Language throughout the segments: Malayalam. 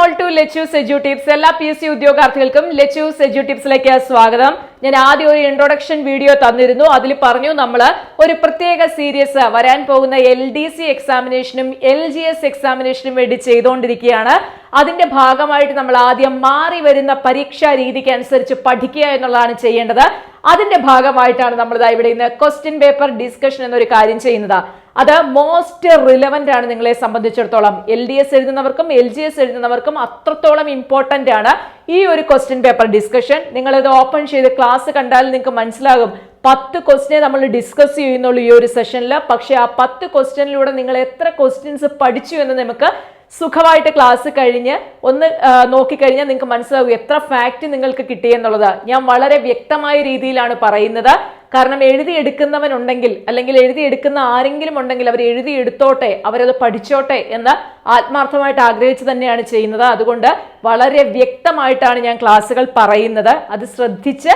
All to Lachu Seju tips എല്ലാ പി എസ് സി ഉദ്യോഗാർത്ഥികൾക്കും ലച്ചു സെജു ടിപ്സിലേക്ക് സ്വാഗതം. ഞാൻ ആദ്യം ഒരു ഇൻട്രൊഡക്ഷൻ വീഡിയോ തന്നിരുന്നു. അതിൽ പറഞ്ഞു നമ്മൾ ഒരു പ്രത്യേക സീരീസ് വരാൻ പോകുന്ന എൽ ഡി സി എക്സാമിനേഷനും എൽ ജി എസ് എക്സാമിനേഷനും വേണ്ടി ചെയ്തുകൊണ്ടിരിക്കുകയാണ്. അതിന്റെ ഭാഗമായിട്ട് നമ്മൾ ആദ്യം മാറി വരുന്ന പരീക്ഷാ രീതിക്ക് അനുസരിച്ച് പഠിക്കുക എന്നുള്ളതാണ് ചെയ്യേണ്ടത്. അതിന്റെ ഭാഗമായിട്ടാണ് നമ്മൾ ഇതാ ഇവിടെ ഇന്ന് ക്വസ്റ്റ്യൻ പേപ്പർ ഡിസ്കഷൻ എന്നൊരു കാര്യം ചെയ്യുന്നത്. അത് മോസ്റ്റ് റിലവന്റ് ആണ് നിങ്ങളെ സംബന്ധിച്ചിടത്തോളം. എൽ ഡി എസ് എഴുതുന്നവർക്കും എൽ ജി എസ് എഴുതുന്നവർക്കും അത്രത്തോളം ഇമ്പോർട്ടന്റ് ആണ് ഈ ഒരു ക്വസ്റ്റ്യൻ പേപ്പർ ഡിസ്കഷൻ നിങ്ങളിത് ഓപ്പൺ ചെയ്ത് ക്ലാസ് കണ്ടാൽ നിങ്ങൾക്ക് മനസ്സിലാകും. പത്ത് ക്വസ്റ്റ്യനെ നമ്മൾ ഡിസ്കസ് ചെയ്യുന്നുള്ളൂ ഈ ഒരു സെഷനിൽ പക്ഷേ ആ പത്ത് ക്വസ്റ്റ്യനിലൂടെ നിങ്ങൾ എത്ര ക്വസ്റ്റ്യൻസ് പഠിച്ചു എന്ന് നമുക്ക് സുഖമായിട്ട് ക്ലാസ് കഴിഞ്ഞ് ഒന്ന് നോക്കിക്കഴിഞ്ഞാൽ നിങ്ങൾക്ക് മനസ്സിലാവും എത്ര ഫാക്റ്റ് നിങ്ങൾക്ക് കിട്ടിയെന്നുള്ളത് ഞാൻ വളരെ വ്യക്തമായ രീതിയിലാണ് പറയുന്നത്. കാരണം എഴുതിയെടുക്കുന്നവനുണ്ടെങ്കിൽ അല്ലെങ്കിൽ എഴുതിയെടുക്കുന്ന ആരെങ്കിലും ഉണ്ടെങ്കിൽ അവർ എഴുതിയെടുത്തോട്ടെ അവരത് പഠിച്ചോട്ടെ എന്ന് ആത്മാർത്ഥമായിട്ട് ആഗ്രഹിച്ച് തന്നെയാണ് ചെയ്യുന്നത്. അതുകൊണ്ട് വളരെ വ്യക്തമായിട്ടാണ് ഞാൻ ക്ലാസ്സുകൾ പറയുന്നത്. അത് ശ്രദ്ധിച്ച്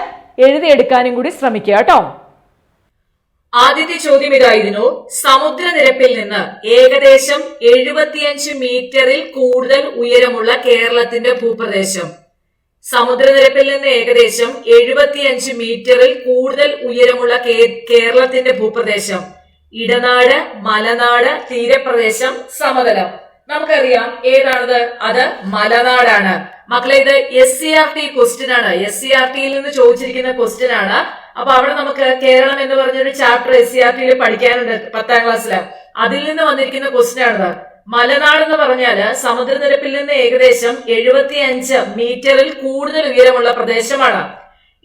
എഴുതിയെടുക്കാനും കൂടി ശ്രമിക്കുക കേട്ടോ. ആദ്യത്തെ ചോദ്യം ഇതായിരുന്നു. സമുദ്രനിരപ്പിൽ നിന്ന് ഏകദേശം എഴുപത്തിയഞ്ച് മീറ്ററിൽ കൂടുതൽ ഉയരമുള്ള കേരളത്തിന്റെ ഭൂപ്രദേശം. സമുദ്രനിരപ്പിൽ നിന്ന് ഏകദേശം എഴുപത്തിയഞ്ച് മീറ്ററിൽ കൂടുതൽ ഉയരമുള്ള കേരളത്തിന്റെ ഭൂപ്രദേശം. ഇടനാട് മലനാട് തീരപ്രദേശം സമതലം. നമുക്കറിയാം ഏതാണത്? അത് മലനാടാണ്. മക്കളെ ഇത് S C R T question ആണ്. എസ് സി ആർ ടിയിൽ നിന്ന് ചോദിച്ചിരിക്കുന്ന ക്വസ്റ്റ്യൻ ആണ്. അപ്പൊ അവിടെ നമുക്ക് കേരളം എന്ന് പറഞ്ഞൊരു ചാപ്റ്റർ എസ് സി ആർ ടിയിൽ പഠിക്കാനുണ്ട് പത്താം ക്ലാസ്സിൽ അതിൽ നിന്ന് വന്നിരിക്കുന്ന ക്വസ്റ്റ്യൻ ആണിത്. മലനാട് എന്ന് പറഞ്ഞാൽ സമുദ്രനിരപ്പിൽ നിന്ന് ഏകദേശം എഴുപത്തിയഞ്ച് മീറ്ററിൽ കൂടുതൽ ഉയരമുള്ള പ്രദേശമാണ്.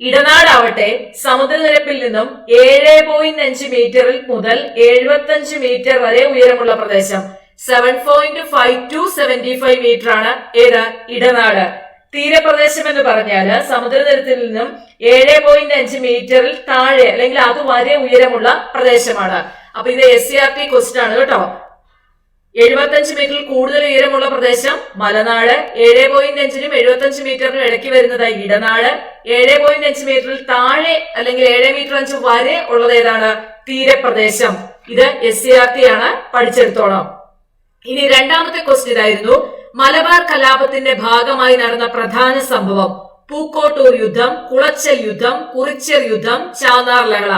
ഇടനാടാവട്ടെ സമുദ്രനിരപ്പിൽ നിന്നും ഏഴ് പോയിന്റ് അഞ്ച് മീറ്ററിൽ മുതൽ എഴുപത്തഞ്ച് മീറ്റർ വരെ ഉയരമുള്ള പ്രദേശം. Seven point five to seventy five metre ആണ് ഏത്? ഇടനാട്. തീരപ്രദേശം എന്ന് പറഞ്ഞാൽ സമുദ്രനിരത്തിൽ നിന്നും ഏഴ് പോയിന്റ് അഞ്ച് മീറ്ററിൽ താഴെ അല്ലെങ്കിൽ അത് വരെ ഉയരമുള്ള പ്രദേശമാണ്. അപ്പൊ ഇത് S C R T question ആണ് കേട്ടോ. എഴുപത്തഞ്ച് മീറ്ററിൽ കൂടുതൽ ഉയരമുള്ള പ്രദേശം മലനാട് ഏഴ് പോയിന്റ് അഞ്ചിനും എഴുപത്തഞ്ച് മീറ്ററിനും ഇടയ്ക്ക് വരുന്നത് ഇടനാട് ഏഴ് പോയിന്റ് അഞ്ച് മീറ്ററിൽ താഴെ അല്ലെങ്കിൽ ഏഴ് മീറ്റർ അഞ്ച് വരെ ഉള്ളത് ഏതാണ്? തീരപ്രദേശം. ഇത് എസ് സി ആർ ടി ആണ് പഠിച്ചെടുത്തോളാം. ഇനി രണ്ടാമത്തെ ക്വസ്റ്റ്യൻ ഇതായിരുന്നു. മലബാർ കലാപത്തിന്റെ ഭാഗമായി നടന്ന പ്രധാന സംഭവം പൂക്കോട്ടൂർ യുദ്ധം കുളച്ചൽ യുദ്ധം കുറിച്യർ യുദ്ധം ചാന്നാർ ലഹള.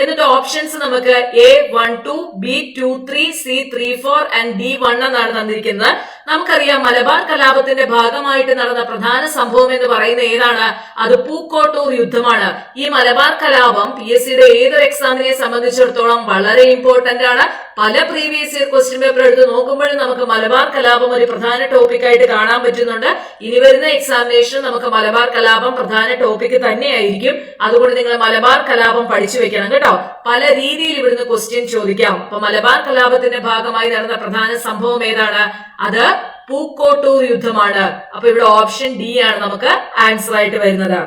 എന്നിട്ട് ഓപ്ഷൻസ് നമുക്ക് A one two B two three C three four and D one എന്നാണ് തന്നിരിക്കുന്നത്. നമുക്കറിയാം മലബാർ കലാപത്തിന്റെ ഭാഗമായിട്ട് നടന്ന പ്രധാന സംഭവം എന്ന് പറയുന്ന ഏതാണ്? അത് പൂക്കോട്ടൂർ യുദ്ധമാണ്. ഈ മലബാർ കലാപം പി എസ് സിയുടെ ഏതൊരു എക്സാമിനെ സംബന്ധിച്ചിടത്തോളം വളരെ ഇമ്പോർട്ടന്റ് ആണ്. പല പ്രീവിയസ് ഇയർ ക്വസ്റ്റ്യൻ പേപ്പർ എടുത്ത് നോക്കുമ്പോഴും നമുക്ക് മലബാർ കലാപം ഒരു പ്രധാന ടോപ്പിക് ആയിട്ട് കാണാൻ പറ്റുന്നുണ്ട്. ഇനി വരുന്ന എക്സാമിനേഷൻ നമുക്ക് മലബാർ കലാപം പ്രധാന ടോപ്പിക് തന്നെയായിരിക്കും. അതുകൊണ്ട് നിങ്ങൾ മലബാർ കലാപം പഠിച്ചു വെക്കണം കേട്ടോ. പല രീതിയിൽ ഇവിടുന്ന് ക്വസ്റ്റ്യൻ ചോദിക്കാം. അപ്പൊ മലബാർ കലാപത്തിന്റെ ഭാഗമായി നടന്ന പ്രധാന സംഭവം ഏതാണ്? അത് പൂക്കോട്ടൂർ യുദ്ധമാണ്. അപ്പൊ ഇവിടെ ഓപ്ഷൻ ഡി ആണ് നമുക്ക് ആൻസർ ആയിട്ട് വരുന്നത്.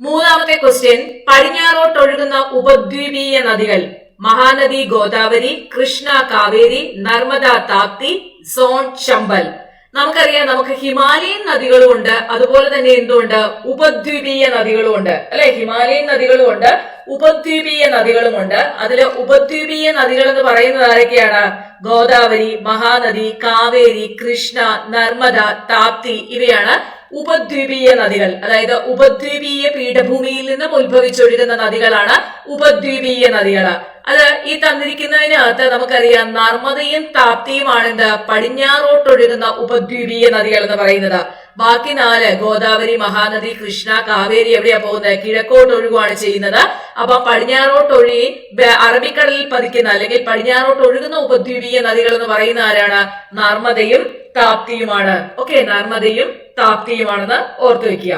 മൂന്നാമത്തെ ക്വസ്റ്റ്യൻ പടിഞ്ഞാറോട്ടൊഴുകുന്ന ഉപദ്വീപീയ നദികൾ. മഹാനദി ഗോദാവരി കൃഷ്ണ കാവേരി നർമ്മദ താപ്തി സോൺ ചമ്പൽ. നമുക്കറിയാം നമുക്ക് ഹിമാലയൻ നദികളും ഉണ്ട് അതുപോലെ തന്നെ എന്തുണ്ട്? ഉപദ്വീപീയ നദികളും ഉണ്ട് അല്ലെ? ഹിമാലയൻ നദികളും ഉണ്ട് ഉപദ്വീപീയ നദികളുമുണ്ട്. അതിലെ ഉപദ്വീപീയ നദികൾ എന്ന് പറയുന്നത് ആരൊക്കെയാണ്? ഗോദാവരി മഹാനദി കാവേരി കൃഷ്ണ നർമ്മദ താപ്തി ഇവയാണ് ഉപദ്വീപീയ നദികൾ അതായത് ഉപദ്വീപീയ പീഠഭൂമിയിൽ നിന്നും ഉത്ഭവിച്ചൊഴുകുന്ന നദികളാണ് ഉപദ്വീപീയ നദികൾ. അത് ഈ തന്നിരിക്കുന്നതിനകത്ത് നമുക്കറിയാം നർമ്മദയും താപ്തിയുമാണ് എന്ത് പടിഞ്ഞാറോട്ടൊഴുകുന്ന ഉപദ്വീപീയ നദികൾ എന്ന് പറയുന്നത്. ബാക്കി നാല് ഗോദാവരി മഹാനദി കൃഷ്ണ കാവേരി എവിടെയാ പോകുന്നത്? കിഴക്കോട്ട് ഒഴുകുവാണ് ചെയ്യുന്നത്. അപ്പൊ പടിഞ്ഞാറോട്ട് അറബിക്കടലിൽ പതിക്കുന്ന അല്ലെങ്കിൽ പടിഞ്ഞാറോട്ട് ഒഴുകുന്ന ഉപദ്വീപീയ നദികൾ എന്ന് പറയുന്ന ആരാണ്? നർമ്മദയും താപ്തിയുമാണ്. ഓക്കെ നർമ്മദയും താപ്തിയുമാണെന്ന് ഓർത്തു വെക്കുക.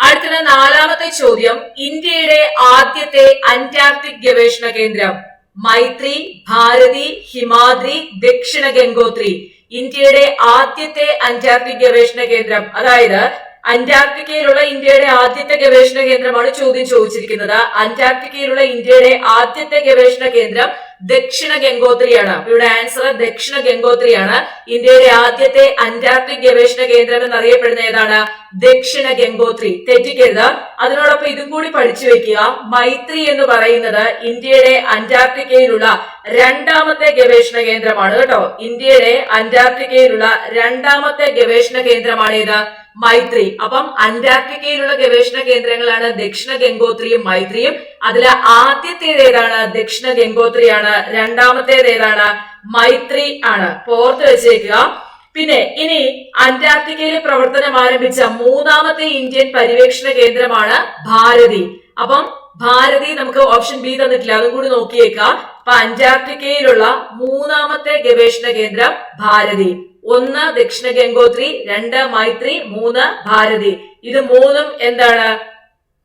അടുത്തത് നാലാമത്തെ ചോദ്യം. ഇന്ത്യയുടെ ആദ്യത്തെ അന്റാർട്ടിക് ഗവേഷണ കേന്ദ്രം. മൈത്രി ഭാരതി ഹിമാദ്രി ദക്ഷിണ ഗംഗോത്രി. ഇന്ത്യയുടെ ആദ്യത്തെ അന്റാർട്ടിക് ഗവേഷണ കേന്ദ്രം. അതായത് അന്റാർട്ടിക്കയിലുള്ള ഇന്ത്യയുടെ ആദ്യത്തെ ഗവേഷണ കേന്ദ്രമാണ് ചോദ്യം ചോദിച്ചിരിക്കുന്നത്. അന്റാർട്ടിക്കയിലുള്ള ഇന്ത്യയുടെ ആദ്യത്തെ ഗവേഷണ കേന്ദ്രം ദക്ഷിണ ഗംഗോത്രിയാണ്. അപ്പൊ ഇവിടെ ആൻസർ ദക്ഷിണ ഗംഗോത്രിയാണ്. ഇന്ത്യയുടെ ആദ്യത്തെ അന്റാർട്ടിക് ഗവേഷണ കേന്ദ്രം എന്നറിയപ്പെടുന്ന ഏതാണ്? ദക്ഷിണ ഗംഗോത്രി. തെറ്റിക്കരുത്. അതിനോടൊപ്പം ഇതും കൂടി പഠിച്ചു വെക്കുക. മൈത്രി എന്ന് പറയുന്നത് ഇന്ത്യയുടെ അന്റാർട്ടിക്കയിലുള്ള രണ്ടാമത്തെ ഗവേഷണ കേന്ദ്രമാണ് കേട്ടോ. ഇന്ത്യയുടെ അന്റാർട്ടിക്കയിലുള്ള രണ്ടാമത്തെ ഗവേഷണ കേന്ദ്രമാണ് ഏത്? മൈത്രി. അപ്പം അന്റാർട്ടിക്കയിലുള്ള ഗവേഷണ കേന്ദ്രങ്ങളാണ് ദക്ഷിണ ഗംഗോത്രിയും മൈത്രിയും. അതിലെ ആദ്യത്തേത് ഏതാണ്? ദക്ഷിണ ഗംഗോത്രിയാണ്. രണ്ടാമത്തേത് ഏതാണ്? മൈത്രി ആണ്. പോർത്ത് വെച്ചേക്കുക. പിന്നെ ഇനി അന്റാർട്ടിക്കയിൽ പ്രവർത്തനം ആരംഭിച്ച മൂന്നാമത്തെ ഇന്ത്യൻ പര്യവേക്ഷണ കേന്ദ്രമാണ് ഭാരതി. അപ്പം ഭാരതി നമുക്ക് ഓപ്ഷൻ ബി തന്നിട്ടില്ല. അതും കൂടി നോക്കിയേക്കാം. അപ്പൊ അന്റാർട്ടിക്കയിലുള്ള മൂന്നാമത്തെ ഗവേഷണ കേന്ദ്രം ഭാരതി. ഒന്ന് ദക്ഷിണ ഗംഗോത്രി രണ്ട് മൈത്രി മൂന്ന് ഭാരതി. ഇത് മൂന്നും എന്താണ്?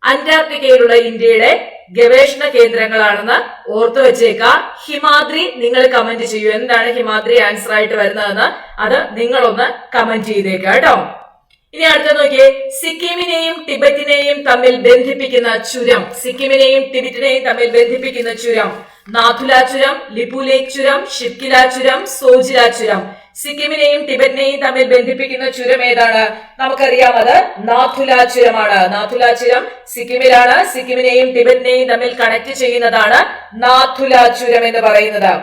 അന്റാർട്ടിക്കയിലുള്ള ഇന്ത്യയുടെ ഗവേഷണ കേന്ദ്രങ്ങളാണെന്ന് ഓർത്തു വെച്ചേക്ക. ഹിമാദ്രി നിങ്ങൾ കമന്റ് ചെയ്യൂ. എന്താണ് ഹിമാദ്രി ആൻസർ ആയിട്ട് വരുന്നതെന്ന് അത് നിങ്ങളൊന്ന് കമന്റ് ചെയ്തേക്ക കേട്ടോ. ഇനി അടുത്ത നോക്കിയേ. സിക്കിമിനെയും ടിബറ്റിനെയും തമ്മിൽ ബന്ധിപ്പിക്കുന്ന ചുരം. സിക്കിമിനെയും ടിബറ്റിനെയും തമ്മിൽ ബന്ധിപ്പിക്കുന്ന ചുരം. നാഥുല ചുരം ലിപുലേക് ചുരം ഷിപ്കില ചുരം സോജില ചുരം. സിക്കിമിനെയും ടിബറ്റിനെയും തമ്മിൽ ബന്ധിപ്പിക്കുന്ന ചുരം ഏതാണ്? നമുക്കറിയാം അത് നാഥുല ചുരമാണ്. നാഥുല ചുരം സിക്കിമിലാണ്. സിക്കിമിനെയും ടിബറ്റിനെയും തമ്മിൽ കണക്ട് ചെയ്യുന്നതാണ് നാഥുല ചുരം എന്ന് പറയുന്നത്.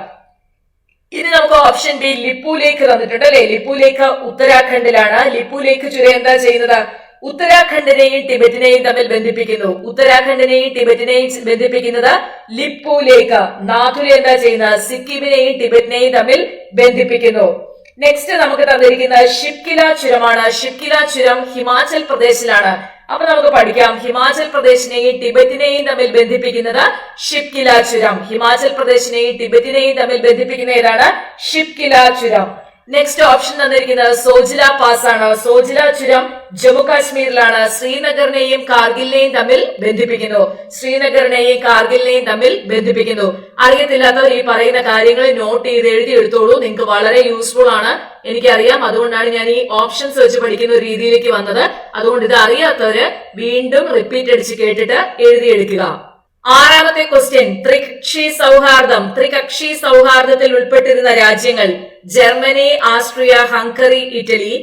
ഇനി നമുക്ക് ഓപ്ഷൻ ബി ലിപ്പു ലേക്ക് തന്നിട്ടുണ്ട് അല്ലെ? ലിപ്പു ലേക്ക് ഉത്തരാഖണ്ഡിലാണ്. ലിപ്പു ലേക്ക് ചുരം എന്താ ചെയ്യുന്നത്? ഉത്തരാഖണ്ഡിനെയും ടിബറ്റിനെയും തമ്മിൽ ബന്ധിപ്പിക്കുന്നു. ഉത്തരാഖണ്ഡിനെയും ടിബറ്റിനെയും ബന്ധിപ്പിക്കുന്നത് ലിപ്പു ലേക്ക് നാഥുല എന്താ ചെയ്യുന്നത്? സിക്കിമിനെയും ടിബറ്റിനെയും തമ്മിൽ ബന്ധിപ്പിക്കുന്നു. നെക്സ്റ്റ് നമുക്ക് തന്നിരിക്കുന്ന ഷിപ്കില ചുരമാണ്. ഷിപ്കില ചുരം ഹിമാചൽ പ്രദേശിലാണ്. അപ്പൊ നമുക്ക് പഠിക്കാം. ഹിമാചൽ പ്രദേശിനെയും ടിബറ്റിനെയും തമ്മിൽ ബന്ധിപ്പിക്കുന്നത് ഷിപ്കില ചുരം. ഹിമാചൽ പ്രദേശിനെയും ടിബറ്റിനെയും തമ്മിൽ ബന്ധിപ്പിക്കുന്ന ഏതാണ്? ഷിപ്കില ചുരം. നെക്സ്റ്റ് ഓപ്ഷൻ തന്നിരിക്കുന്നത് സോജില പാസ് ആണ് സോജില ചുരം ജമ്മു കാശ്മീരിലാണ്. ശ്രീനഗറിനെയും കാർഗിലിനെയും തമ്മിൽ ബന്ധിപ്പിക്കുന്നു. ശ്രീനഗറിനെയും കാർഗിലിനെയും തമ്മിൽ ബന്ധിപ്പിക്കുന്നു. അറിയത്തില്ലാത്തവർ ഈ പറയുന്ന കാര്യങ്ങൾ നോട്ട് ചെയ്ത് എഴുതി എടുത്തോളൂ. നിങ്ങൾക്ക് വളരെ യൂസ്ഫുൾ ആണ്. എനിക്കറിയാം. അതുകൊണ്ടാണ് ഞാൻ ഈ ഓപ്ഷൻസ് വെച്ച് പഠിക്കുന്ന ഒരു രീതിയിലേക്ക് വന്നത്. അതുകൊണ്ട് ഇത് അറിയാത്തവര് വീണ്ടും റിപ്പീറ്റ് അടിച്ച് കേട്ടിട്ട് എഴുതിയെടുക്കുക ആറാമത്തെ ക്വസ്റ്റ്യൻ ത്രികക്ഷി സൗഹാർദ്ദം. ത്രികക്ഷി സൗഹാർദ്ദത്തിൽ ഉൾപ്പെട്ടിരുന്ന രാജ്യങ്ങൾ Germany Austria Hungary Italy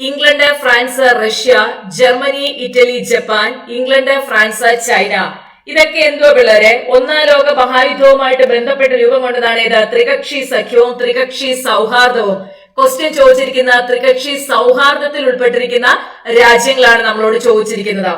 England France Russia Germany Italy Japan England France China. ഇതൊക്കെ എന്തോ പിള്ളേരെ? ഒന്നാം ലോക മഹായുദ്ധവുമായിട്ട് ബന്ധപ്പെട്ട് രൂപം കൊണ്ടതാണ് ഇത് ത്രികക്ഷി സഖ്യവും ത്രികക്ഷി സൗഹാർദ്ദവും. ക്വസ്റ്റ്യൻ ചോദിച്ചിരിക്കുന്ന ത്രികക്ഷി സൗഹാർദ്ദത്തിൽ ഉൾപ്പെട്ടിരിക്കുന്ന രാജ്യങ്ങളാണ് നമ്മളോട് ചോദിച്ചിരിക്കുന്നത്.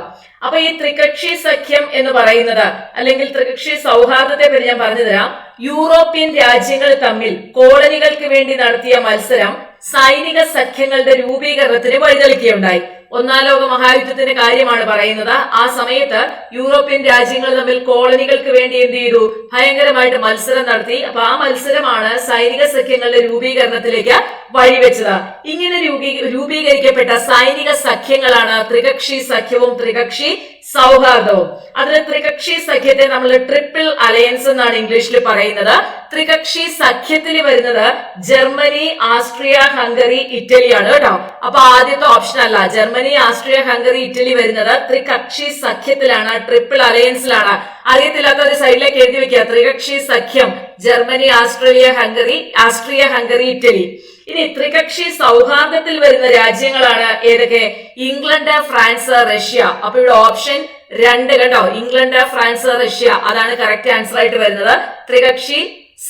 അപ്പൊ ഈ ത്രികക്ഷി സഖ്യം എന്ന് പറയുന്നത് അല്ലെങ്കിൽ ത്രികക്ഷി സൗഹാർദ്ദത്തെ പറ്റി ഞാൻ പറഞ്ഞുതരാം. യൂറോപ്യൻ രാജ്യങ്ങൾ തമ്മിൽ കോളനികൾക്ക് വേണ്ടി നടത്തിയ മത്സരം സൈനിക സഖ്യങ്ങളുടെ രൂപീകരണത്തിന് വഴിതെളിക്കുകയുണ്ടായി. ഒന്നാം ലോക മഹായുദ്ധത്തിന്റെ കാര്യമാണ് പറയുന്നത്. ആ സമയത്ത് യൂറോപ്യൻ രാജ്യങ്ങൾ തമ്മിൽ കോളനികൾക്ക് വേണ്ടി എന്ത് ചെയ്തു? ഭയങ്കരമായിട്ട് മത്സരം നടത്തി. അപ്പൊ ആ മത്സരമാണ് സൈനിക സഖ്യങ്ങളുടെ രൂപീകരണത്തിലേക്ക് വഴിവെച്ചത്. ഇങ്ങനെ രൂപീ- രൂപീകരിക്കപ്പെട്ട സൈനിക സഖ്യങ്ങളാണ് ത്രികക്ഷി സഖ്യവും ത്രികക്ഷി സൗഹാർദ്ദവും. അതിന് ത്രികക്ഷി സഖ്യത്തെ നമ്മൾ ട്രിപ്പിൾ അലയൻസ് എന്നാണ് ഇംഗ്ലീഷിൽ പറയുന്നത്. ത്രികക്ഷി സഖ്യത്തിൽ വരുന്നത് ജർമ്മനി ആസ്ട്രിയ ഹംഗറി ഇറ്റലിയാണ് കേട്ടോ. അപ്പൊ ആദ്യത്തെ ഓപ്ഷൻ അല്ല. ജർമ്മനി ആസ്ട്രിയ ഹംഗറി ഇറ്റലി വരുന്നത് ത്രികക്ഷി സഖ്യത്തിലാണ് ട്രിപ്പിൾ അലയൻസിലാണ് അറിയത്തില്ലാത്ത ഒരു സൈഡിലേക്ക് എഴുതി വെക്കുക. ത്രികക്ഷി സഖ്യം Germany Australia Hungary Austria Hungary Italy. ഇനി ത്രികക്ഷി സൗഹാർദ്ദത്തിൽ വരുന്ന രാജ്യങ്ങളാണ് ഏതൊക്കെ? England France Russia. അപ്പൊ ഇവിടെ ഓപ്ഷൻ രണ്ട് കേട്ടോ ഇംഗ്ലണ്ട് ഫ്രാൻസ് റഷ്യ. അതാണ് കറക്റ്റ് ആൻസർ ആയിട്ട് വരുന്നത്. ത്രികക്ഷി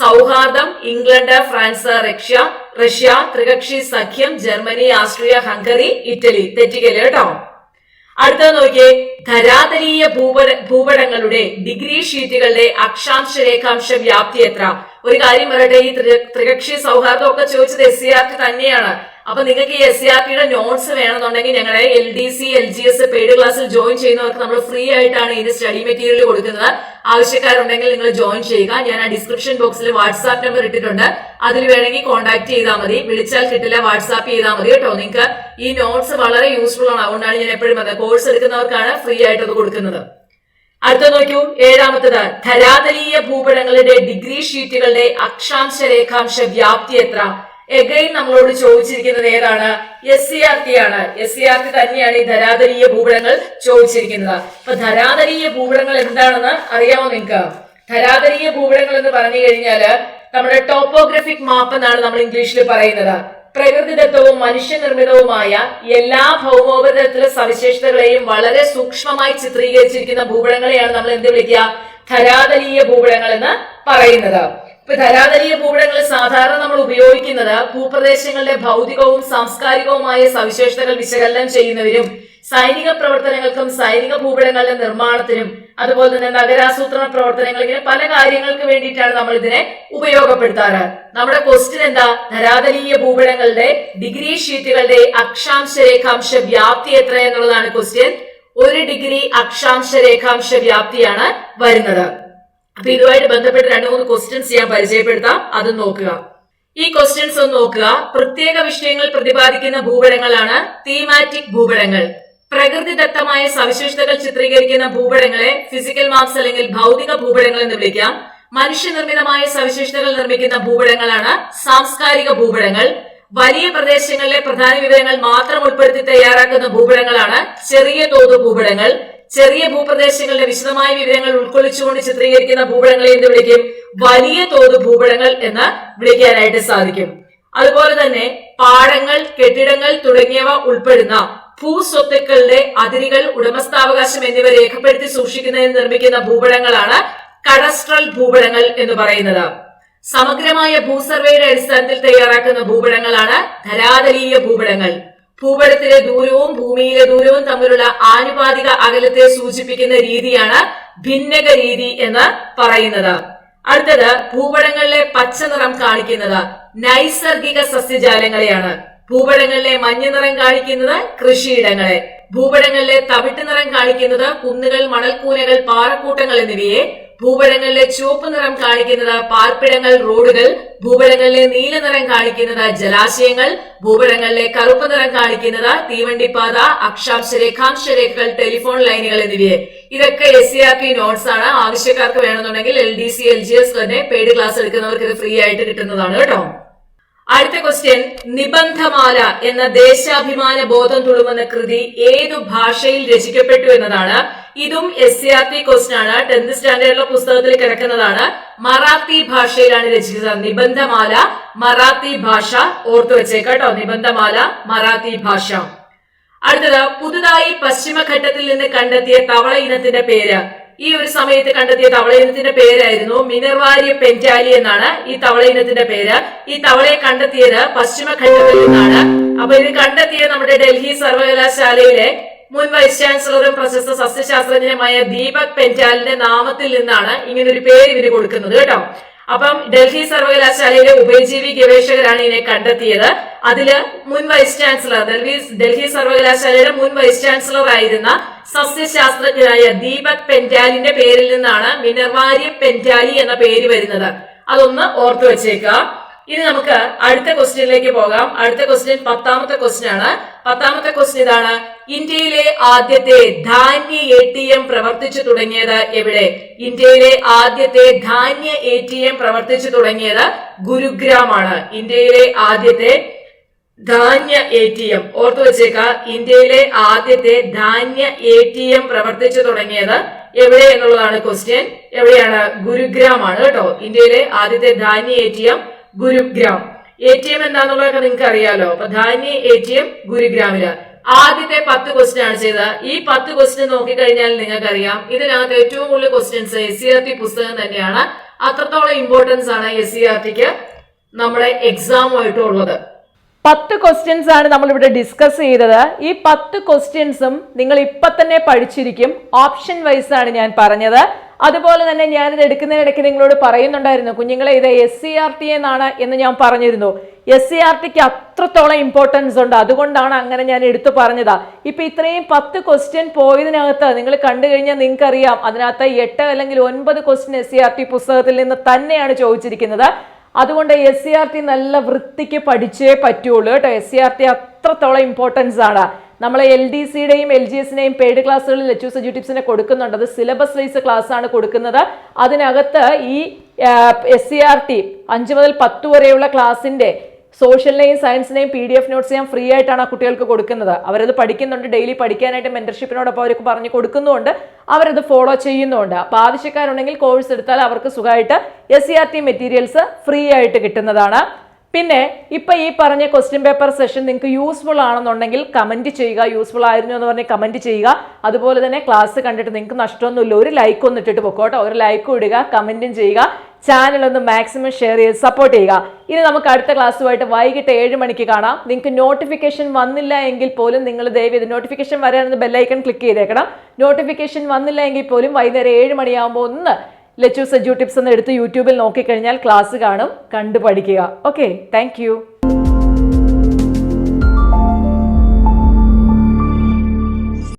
സൗഹാർദ്ദം ഇംഗ്ലണ്ട് ഫ്രാൻസ് റഷ്യ. റഷ്യ ത്രികക്ഷി സഖ്യം ജർമ്മനി ആസ്ട്രിയ ഹംഗറി ഇറ്റലി. തെറ്റിക്കൽ കേട്ടോ? അടുത്തത് നോക്കിയേ. ധരാതലീയ ഭൂപട ഭൂപടങ്ങളുടെ ഡിഗ്രി ഷീറ്റുകളുടെ അക്ഷാംശ രേഖാംശ വ്യാപ്തി എത്ര? ഒരു കാര്യം പറയട്ടെ ഈ ത്രി- ത്രികക്ഷി സൗഹാർദ്ദം ഒക്കെ ചോദിച്ചത് എസ് സി ആർ ടി തന്നെയാണ്. അപ്പൊ നിങ്ങൾക്ക് ഈ എസ് സി ആർ ടിയുടെ നോട്ട്സ് വേണമെന്നുണ്ടെങ്കിൽ ഞങ്ങളുടെ L D C L G S paid ക്ലാസ്സിൽ ജോയിൻ ചെയ്യുന്നവർക്ക് നമ്മൾ ഫ്രീ ആയിട്ടാണ് ഇതിന്റെ സ്റ്റഡി മെറ്റീരിയൽ കൊടുക്കുന്നത്. ആവശ്യക്കാരുണ്ടെങ്കിൽ നിങ്ങൾ ജോയിൻ ചെയ്യുക. ഞാൻ ആ ഡിസ്ക്രിപ്ഷൻ ബോക്സിൽ വാട്സാപ്പ് നമ്പർ ഇട്ടിട്ടുണ്ട്. അതിൽ വേണമെങ്കിൽ കോൺടാക്ട് ചെയ്താൽ മതി. വിളിച്ചാൽ കിട്ടില്ല വാട്സാപ്പ് ചെയ്താൽ മതി കേട്ടോ. നിങ്ങൾക്ക് ഈ നോട്ട്സ് വളരെ യൂസ്ഫുൾ ആണ്. അതുകൊണ്ടാണ് ഞാൻ എപ്പോഴും പറഞ്ഞത്. കോഴ്സ് എടുക്കുന്നവർക്കാണ് ഫ്രീ ആയിട്ട് അത് കൊടുക്കുന്നത്. അടുത്ത നോക്കൂ. ഏഴാമത്തത് ധരാതലീയ ഭൂപടങ്ങളുടെ ഡിഗ്രി ഷീറ്റുകളുടെ അക്ഷാംശ രേഖാംശ വ്യാപ്തി എത്ര? എഗൈൻ നമ്മളോട് ചോദിച്ചിരിക്കുന്നത് ഏതാണ്? എസ് സി ആർ ടി ആണ്. എസ് സി ആർ ടി തന്നെയാണ് ഈ ധരാതരീയ ഭൂപടങ്ങൾ ചോദിച്ചിരിക്കുന്നത്. അപ്പൊ ധരാതരീയ ഭൂപടങ്ങൾ എന്താണെന്ന് അറിയാമോ നിങ്ങൾക്ക്? ധരാതരീയ ഭൂപടങ്ങൾ എന്ന് പറഞ്ഞു കഴിഞ്ഞാൽ നമ്മുടെ ടോപ്പോഗ്രഫിക് മാപ്പ് എന്നാണ് നമ്മൾ ഇംഗ്ലീഷിൽ പറയുന്നത്. പ്രകൃതിദത്തവും മനുഷ്യനിർമ്മിതവുമായ എല്ലാ ഭൗമോപരിതലത്തിലെ സവിശേഷതകളെയും വളരെ സൂക്ഷ്മമായി ചിത്രീകരിച്ചിരിക്കുന്ന ഭൂപടങ്ങളെയാണ് നമ്മൾ എന്ത് വിളിക്കുക? ധരാതലീയ ഭൂപടങ്ങൾ എന്ന് പറയുന്നത്. ഇപ്പൊ ധരാതരീയ ഭൂപടങ്ങൾ സാധാരണ നമ്മൾ ഉപയോഗിക്കുന്നത് ഭൂപ്രദേശങ്ങളുടെ ഭൗതികവും സാംസ്കാരികവുമായ സവിശേഷതകൾ വിശകലനം ചെയ്യുന്നവരും സൈനിക പ്രവർത്തനങ്ങൾക്കും സൈനിക ഭൂപടങ്ങളുടെ നിർമ്മാണത്തിനും അതുപോലെ തന്നെ നഗരാസൂത്രണ പ്രവർത്തനങ്ങൾ പല കാര്യങ്ങൾക്ക് വേണ്ടിയിട്ടാണ് നമ്മൾ ഇതിനെ ഉപയോഗപ്പെടുത്താറ്. നമ്മുടെ ക്വസ്റ്റ്യൻ എന്താ? ധരാതലീയ ഭൂപടങ്ങളുടെ ഡിഗ്രി ഷീറ്റുകളുടെ അക്ഷാംശ രേഖാംശ വ്യാപ്തി എത്ര എന്നുള്ളതാണ് ക്വസ്റ്റ്യൻ ഒരു ഡിഗ്രി അക്ഷാംശ രേഖാംശ വ്യാപ്തിയാണ് വരുന്നത്. അപ്പൊ ഇതുമായിട്ട് ബന്ധപ്പെട്ട് രണ്ട് മൂന്ന് ക്വസ്റ്റ്യൻസ് ഞാൻ പരിചയപ്പെടുത്താം. അത് നോക്കുക. ഈ ക്വസ്റ്റ്യൻസ് ഒന്ന് നോക്കുക. പ്രത്യേക വിഷയങ്ങൾ പ്രതിപാദിക്കുന്ന ഭൂപടങ്ങളാണ് തീമാറ്റിക് ഭൂപടങ്ങൾ. പ്രകൃതിദത്തമായ സവിശേഷതകൾ ചിത്രീകരിക്കുന്ന ഭൂപടങ്ങളെ ഫിസിക്കൽ മാപ്സ് അല്ലെങ്കിൽ ഭൗതിക ഭൂപടങ്ങൾ എന്ന് വിളിക്കാം. മനുഷ്യനിർമ്മിതമായ സവിശേഷതകൾ നിർമ്മിക്കുന്ന ഭൂപടങ്ങളാണ് സാംസ്കാരിക ഭൂപടങ്ങൾ. വലിയ പ്രദേശങ്ങളിലെ പ്രധാന വിവരങ്ങൾ മാത്രം ഉൾപ്പെടുത്തി തയ്യാറാക്കുന്ന ഭൂപടങ്ങളാണ് ചെറിയ തോത് ഭൂപടങ്ങൾ. ചെറിയ ഭൂപ്രദേശങ്ങളുടെ വിശദമായ വിവരങ്ങൾ ഉൾക്കൊള്ളിച്ചുകൊണ്ട് ചിത്രീകരിക്കുന്ന ഭൂപടങ്ങളെ എന്ത് വിളിക്കും. വലിയ തോത് ഭൂപടങ്ങൾ എന്ന് വിളിക്കാനായിട്ട് സാധിക്കും. അതുപോലെ തന്നെ പാടങ്ങൾ കെട്ടിടങ്ങൾ തുടങ്ങിയവ ഉൾപ്പെടുന്ന ഭൂസ്വത്തുക്കളുടെ അതിരുകൾ ഉടമസ്ഥാവകാശം എന്നിവ രേഖപ്പെടുത്തി സൂക്ഷിക്കുന്നതിന് നിർമ്മിക്കുന്ന ഭൂപടങ്ങളാണ് കഡസ്ട്രൽ ഭൂപടങ്ങൾ എന്ന് പറയുന്നത്. സമഗ്രമായ ഭൂസർവേയുടെ അടിസ്ഥാനത്തിൽ തയ്യാറാക്കുന്ന ഭൂപടങ്ങളാണ് ധരാതലീയ ഭൂപടങ്ങൾ. ഭൂപടത്തിലെ ദൂരവും ഭൂമിയിലെ ദൂരവും തമ്മിലുള്ള ആനുപാതിക അകലത്തെ സൂചിപ്പിക്കുന്ന രീതിയാണ് ഭിന്നക രീതി എന്ന് പറയുന്നത്. അടുത്തത് ഭൂപടങ്ങളിലെ പച്ച നിറം കാണിക്കുന്നത് നൈസർഗിക സസ്യജാലങ്ങളെയാണ്. ഭൂപടങ്ങളിലെ മഞ്ഞ നിറം കാണിക്കുന്നത് കൃഷിയിടങ്ങളെ. ഭൂപടങ്ങളിലെ തവിട്ട് നിറം കാണിക്കുന്നത് കുന്നുകൾ മണൽക്കൂനകൾ പാറക്കൂട്ടങ്ങൾ എന്നിവയെ. ഭൂപടങ്ങളിലെ ചുവപ്പ് നിറം കാണിക്കുന്നത് പാർപ്പിടങ്ങൾ റോഡുകൾ. ഭൂപടങ്ങളിലെ നീല നിറം കാണിക്കുന്നത് ജലാശയങ്ങൾ. ഭൂപടങ്ങളിലെ കറുപ്പ് നിറം കാണിക്കുന്നത് തീവണ്ടിപ്പാത അക്ഷാംശ രേഖാംശ രേഖകൾ ടെലിഫോൺ ലൈനുകൾ എന്നിവയെ. ഇതൊക്കെ എസ് സി ആർ നോട്ട്സ് ആണ്. ആവശ്യക്കാർക്ക് വേണമെന്നുണ്ടെങ്കിൽ L D C L G S തന്നെ പെയ്ഡ് ക്ലാസ് എടുക്കുന്നവർക്ക് ഇത് ഫ്രീ ആയിട്ട് കിട്ടുന്നതാണ് കേട്ടോ. അടുത്ത ക്വസ്റ്റ്യൻ നിബന്ധമാല എന്ന ദേശാഭിമാന ബോധം തുളുമെന്ന കൃതി ഏതു ഭാഷയിൽ രചിക്കപ്പെട്ടു എന്നതാണ്. ഇതും S C R T question ആണ്. ടെൻത്ത് സ്റ്റാൻഡേർഡിലെ പുസ്തകത്തിൽ കിടക്കുന്നതാണ്. മറാത്തി ഭാഷയിലാണ് രചിച്ചത്. നിബന്ധമാല മറാത്തി ഭാഷ ഓർത്തു വെച്ചേക്കാട്ടോ നിബന്ധമാല മറാത്തി ഭാഷ. അടുത്തത് പുതുതായി പശ്ചിമഘട്ടത്തിൽ നിന്ന് കണ്ടെത്തിയ തവള ഇനത്തിന്റെ പേര്. ഈ ഒരു സമയത്ത് കണ്ടെത്തിയ തവള ഇനത്തിന്റെ പേരായിരുന്നു മിനർവാരിയ പെന്റാലി എന്നാണ് ഈ തവള ഇനത്തിന്റെ പേര്. ഈ തവളയെ കണ്ടെത്തിയത് പശ്ചിമഘട്ടത്തിൽ നിന്നാണ്. അപ്പൊ ഇത് കണ്ടെത്തിയത് നമ്മുടെ ഡൽഹി സർവകലാശാലയിലെ മുൻ വൈസ് ചാൻസലറും പ്രശസ്ത സസ്യശാസ്ത്രജ്ഞനുമായ ദീപക് പെന്റാലിന്റെ നാമത്തിൽ നിന്നാണ് ഇങ്ങനെ ഒരു പേര് ഇവർ കൊടുക്കുന്നത് കേട്ടോ. അപ്പം ഡൽഹി സർവകലാശാലയിലെ ഉഭയജീവി ഗവേഷകരാണ് ഇതിനെ കണ്ടെത്തിയത്. അതിൽ മുൻ വൈസ് ചാൻസലർ ഡൽഹി ഡൽഹി സർവകലാശാലയുടെ മുൻ വൈസ് ചാൻസലർ ആയിരുന്ന സസ്യശാസ്ത്രജ്ഞനായ ദീപക് പെന്റാലിന്റെ പേരിൽ നിന്നാണ് മിനർവാരി പെന്റാലി എന്ന പേര് വരുന്നത്. അതൊന്ന് ഓർത്തു വെച്ചേക്കുക ഇനി നമുക്ക് അടുത്ത ക്വസ്റ്റ്യനിലേക്ക് പോകാം. അടുത്ത ക്വസ്റ്റ്യൻ പത്താമത്തെ ക്വസ്റ്റ്യൻ ആണ് പത്താമത്തെ ക്വസ്റ്റ്യൻ ഇതാണ്. ഇന്ത്യയിലെ ആദ്യത്തെ ധാന്യ എ ടി എം പ്രവർത്തിച്ചു തുടങ്ങിയത് എവിടെ? ഇന്ത്യയിലെ ആദ്യത്തെ ധാന്യ എ ടി എം പ്രവർത്തിച്ചു തുടങ്ങിയത് ഗുരുഗ്രാം ആണ് ഇന്ത്യയിലെ ആദ്യത്തെ ധാന്യ എ ടി എം ഓർത്തു വെച്ചേക്ക ഇന്ത്യയിലെ ആദ്യത്തെ ധാന്യ എ ടി എം പ്രവർത്തിച്ചു തുടങ്ങിയത് എവിടെ എന്നുള്ളതാണ് ക്വസ്റ്റ്യൻ. എവിടെയാണ്? ഗുരുഗ്രാം ആണ് കേട്ടോ. ഇന്ത്യയിലെ ആദ്യത്തെ ധാന്യ A T M Gurugram. A T M എന്താന്നുള്ളതൊക്കെ നിങ്ങൾക്ക് അറിയാലോ. അപ്പൊ ധാന്യ എ ടി എം ഗുരുഗ്രാമിൽ. ആദ്യത്തെ പത്ത് ക്വസ്റ്റ്യൻ ആണ് ചെയ്തത്. ഈ പത്ത് ക്വസ്റ്റ്യൻ നോക്കിക്കഴിഞ്ഞാൽ നിങ്ങൾക്കറിയാം. ഇതിനകത്ത് ഏറ്റവും കൂടുതൽ questions S C R T പുസ്തകം തന്നെയാണ്. അത്രത്തോളം ഇമ്പോർട്ടൻസ് ആണ് എസ് സി ആർ ടിക്ക് നമ്മുടെ എക്സാമുമായിട്ടും ഉള്ളത്. പത്ത് ക്വസ്റ്റ്യൻസ് ആണ് നമ്മൾ ഇവിടെ ഡിസ്കസ് ചെയ്തത്. ഈ പത്ത് ക്വസ്റ്റ്യൻസും നിങ്ങൾ ഇപ്പൊ തന്നെ പഠിച്ചിരിക്കും. ഓപ്ഷൻ വൈസ് ആണ് ഞാൻ പറഞ്ഞത്. അതുപോലെ തന്നെ ഞാനിത് എടുക്കുന്നതിനിടയ്ക്ക് നിങ്ങളോട് പറയുന്നുണ്ടായിരുന്നു കുഞ്ഞുങ്ങളെ ഇത് എസ് സി ആർ ടി എന്നാണ് എന്ന് ഞാൻ പറഞ്ഞിരുന്നു. എസ് സി ആർ ടിക്ക് അത്രത്തോളം ഇമ്പോർട്ടൻസ് ഉണ്ട്. അതുകൊണ്ടാണ് അങ്ങനെ ഞാൻ എടുത്തു പറഞ്ഞതാ. ഇപ്പൊ ഇത്രയും പത്ത് ക്വസ്റ്റ്യൻ പോയതിനകത്ത് നിങ്ങൾ കണ്ടു കഴിഞ്ഞാൽ നിങ്ങൾക്ക് അറിയാം അതിനകത്ത് എട്ട് അല്ലെങ്കിൽ ഒൻപത് question S C R T പുസ്തകത്തിൽ നിന്ന് തന്നെയാണ് ചോദിച്ചിരിക്കുന്നത്. അതുകൊണ്ട് എസ് സി ആർ ടി നല്ല വൃത്തിക്ക് പഠിച്ചേ പറ്റുള്ളൂ കേട്ടോ. എസ് സി ആർ ടി അത്രത്തോളം ഇമ്പോർട്ടൻസ് ആണ്. നമ്മൾ എൽ ഡി സിയുടെയും എൽ ജി എസിനെയും പെയ്ഡ് ക്ലാസ്സുകളിൽ ലച്ചൂസ് എജ്യൂട്ടിപ്സിനെ കൊടുക്കുന്നുണ്ട്. അത് സിലബസ് വൈസ് ക്ലാസ് ആണ് കൊടുക്കുന്നത്. അതിനകത്ത് ഈ എസ് സി ആർ ടി അഞ്ച് മുതൽ പത്ത് വരെയുള്ള ക്ലാസ്സിന്റെ സോഷ്യലിനെയും സയൻസിനെയും പി ഡി എഫ് നോട്ട്സ് ഞാൻ ഫ്രീ ആയിട്ടാണ് ആ കുട്ടികൾക്ക് കൊടുക്കുന്നത്. അവരത് പഠിക്കുന്നുണ്ട്. ഡെയിലി പഠിക്കാനായിട്ട് മെന്റർഷിപ്പിനോടൊപ്പം അവർക്ക് പറഞ്ഞു കൊടുക്കുന്നുണ്ട് അവരത് ഫോളോ ചെയ്യുന്നുണ്ട് അപ്പോൾ ആവശ്യക്കാരുണ്ടെങ്കിൽ കോഴ്സ് എടുത്താൽ അവർക്ക് സുഖമായിട്ട് S C R T materials free ആയിട്ട് കിട്ടുന്നതാണ്. പിന്നെ ഇപ്പൊ ഈ പറഞ്ഞ ക്വസ്റ്റ്യൻ പേപ്പർ സെഷൻ നിങ്ങൾക്ക് യൂസ്ഫുൾ ആണെന്നുണ്ടെങ്കിൽ കമന്റ് ചെയ്യുക. യൂസ്ഫുൾ ആയിരുന്നു എന്ന് പറഞ്ഞ് കമന്റ് ചെയ്യുക. അതുപോലെ തന്നെ ക്ലാസ് കണ്ടിട്ട് നിങ്ങൾക്ക് നഷ്ടമൊന്നുമില്ല. ഒരു ലൈക്ക് ഒന്ന് ഇട്ടിട്ട് പൊക്കോട്ടോ ഒരു ലൈക്കും ഇടുക കമന്റും ചെയ്യുക. ചാനൽ ഒന്ന് മാക്സിമം ഷെയർ ചെയ്ത് സപ്പോർട്ട് ചെയ്യുക. ഇനി നമുക്ക് അടുത്ത ക്ലാസ്സുമായിട്ട് വൈകിട്ട് ഏഴ് മണിക്ക് കാണാം. നിങ്ങൾക്ക് നോട്ടിഫിക്കേഷൻ വന്നില്ല എങ്കിൽ പോലും നിങ്ങൾ ദയവ് നോട്ടിഫിക്കേഷൻ വരാനെന്ന് ബെല്ലൈക്കൺ ക്ലിക്ക് ചെയ്തേക്കണം. നോട്ടിഫിക്കേഷൻ വന്നില്ല എങ്കിൽ പോലും വൈകുന്നേരം ഏഴ് മണിയാകുമ്പോൾ ഒന്ന് ലെച്ചു സെജു ടിപ്സ് എന്ന് എടുത്ത് യൂട്യൂബിൽ നോക്കിക്കഴിഞ്ഞാൽ ക്ലാസ് കാണും. കണ്ടു പഠിക്കുക ഓക്കെ താങ്ക്